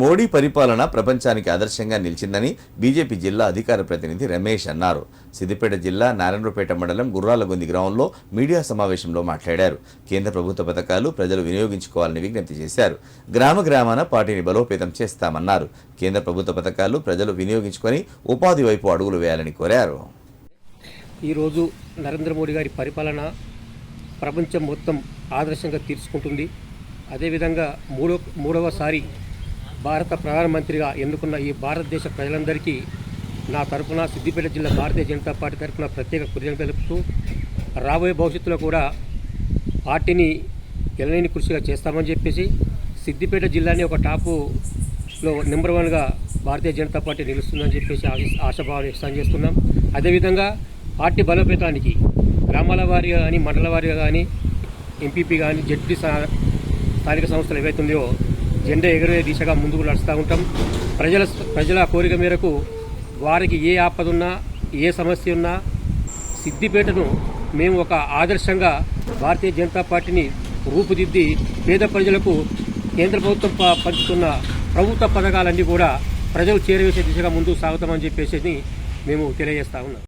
మోడీ పరిపాలన ప్రపంచానికి ఆదర్శంగా నిలిచిందని బీజేపీ జిల్లా అధికార ప్రతినిధి రమేష్ అన్నారు. సిద్దిపేట జిల్లా నారాయణపేట మండలం గుర్రాలగొంది గ్రామంలో మీడియా సమావేశంలో మాట్లాడారు. కేంద్ర ప్రభుత్వ పథకాలు ప్రజలు వినియోగించుకోవాలని విజ్ఞప్తి చేశారు. గ్రామ గ్రామాన పార్టీని బలోపేతం చేస్తామన్నారు. కేంద్ర ప్రభుత్వ పథకాలు ప్రజలు వినియోగించుకొని ఉపాధి వైపు అడుగులు వేయాలని కోరారు. ఈరోజు నరేంద్ర మోడీ గారి పరిపాలన ప్రపంచం మొత్తం ఆదర్శంగా తీర్చుకుంటుంది. అదేవిధంగా మూడో మూడవసారి భారత ప్రధానమంత్రిగా ఎన్నుకున్న ఈ భారతదేశ ప్రజలందరికీ నా తరపున సిద్దిపేట జిల్లా భారతీయ జనతా పార్టీ తరపున ప్రత్యేక కృతజ్ఞత తెలుపుతూ రాబోయే భవిష్యత్తులో కూడా పార్టీని ఎనలేని కృషిగా చేస్తామని చెప్పేసి సిద్దిపేట జిల్లాని ఒక టాపులో నెంబర్ వన్గా భారతీయ జనతా పార్టీ నిలుస్తుందని చెప్పేసి ఆశాభావం వ్యక్తం చేస్తున్నాం. అదేవిధంగా పార్టీ బలోపేతానికి గ్రామాల వారిగా కానీ మండల వారిగా కానీ ఎంపీపీ కానీ జడ్పీ స్థా- స్థానిక సంస్థలు ఏవైతుందో జెండా ఎగరే దిశగా ముందుకు నడుస్తూ ఉంటాం. ప్రజల ప్రజల కోరిక మేరకు వారికి ఏ ఆపదున్నా ఏ సమస్య ఉన్నా సిద్దిపేటను మేము ఒక ఆదర్శంగా భారతీయ జనతా పార్టీని రూపుదిద్ది పేద ప్రజలకు కేంద్ర ప్రభుత్వం పంచుతున్న ప్రభుత్వ పథకాలన్నీ కూడా ప్రజలు చేరవేసే దిశగా ముందుకు సాగుతామని చెప్పేసి మేము తెలియజేస్తా ఉన్నాం.